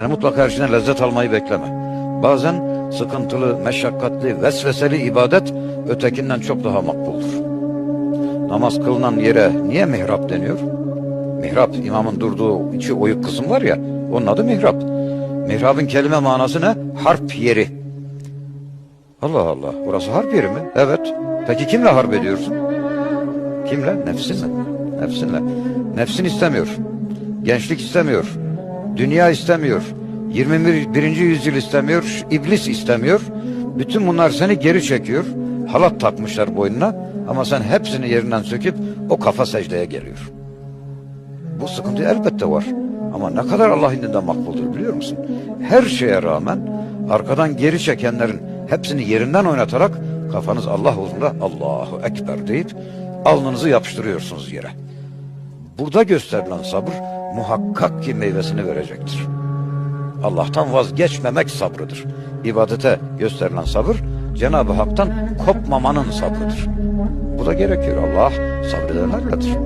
Yani mutlaka her şeyden lezzet almayı bekleme. Bazen sıkıntılı, meşakkatli, vesveseli ibadet ötekinden çok daha makbuldur. Namaz kılınan yere niye mihrap deniyor? Mihrap, imamın durduğu içi oyuk kısım var ya, onun adı mihrap. Mihrabın kelime manası ne? Harp yeri. Allah Allah, burası harp yeri mi? Evet. Peki kimle harp ediyorsun? Kimle? Nefsinle. Nefsinle. Nefsin istemiyor. Gençlik istemiyor. Dünya istemiyor. 21. yüzyıl istemiyor. iblis istemiyor. Bütün bunlar seni geri çekiyor. Halat takmışlar boynuna ama sen hepsini yerinden söküp o kafa secdeye geliyor. Bu sıkıntı elbette var. Ama ne kadar Allah indinde makbuldur biliyor musun? Her şeye rağmen arkadan geri çekenlerin hepsini yerinden oynatarak kafanız Allah huzurunda Allahu Ekber deyip alnınızı yapıştırıyorsunuz yere. Burada gösterilen sabır muhakkak ki meyvesini verecektir. Allah'tan vazgeçmemek sabrıdır. İbadete gösterilen sabır Cenab-ı Hak'tan kopmamanın sabrıdır. Bu da gerekiyor. Allah sabredenlerledir.